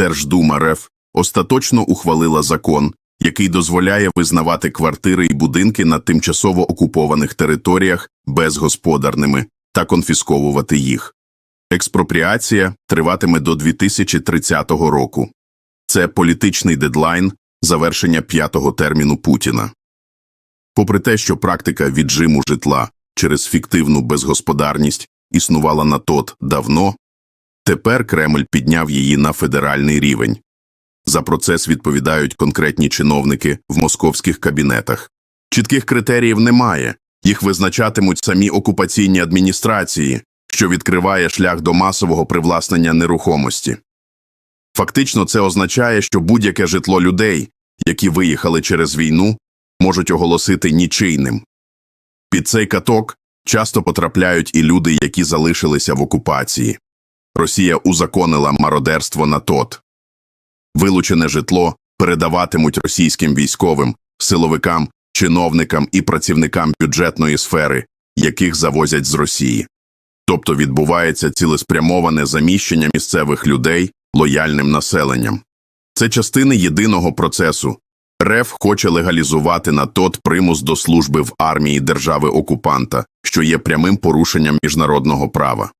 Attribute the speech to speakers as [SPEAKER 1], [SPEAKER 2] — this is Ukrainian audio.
[SPEAKER 1] Держдума РФ остаточно ухвалила закон, який дозволяє визнавати квартири і будинки на тимчасово окупованих територіях безгосподарними та конфісковувати їх. Експропріація триватиме до 2030 року. Це політичний дедлайн завершення п'ятого терміну Путіна. Попри те, що практика віджиму житла через фіктивну безгосподарність існувала на тот давно, тепер Кремль підняв її на федеральний рівень. За процес відповідають конкретні чиновники в московських кабінетах. Чітких критеріїв немає, їх визначатимуть самі окупаційні адміністрації, що відкриває шлях до масового привласнення нерухомості. Фактично, це означає, що будь-яке житло людей, які виїхали через війну, можуть оголосити нічийним. Під цей каток часто потрапляють і люди, які залишилися в окупації. Росія узаконила мародерство на ТОТ. Вилучене житло передаватимуть російським військовим, силовикам, чиновникам і працівникам бюджетної сфери, яких завозять з Росії. Тобто відбувається цілеспрямоване заміщення місцевих людей лояльним населенням. Це частини єдиного процесу. РФ хоче легалізувати на тот примус до служби в армії держави-окупанта, що є прямим порушенням міжнародного права.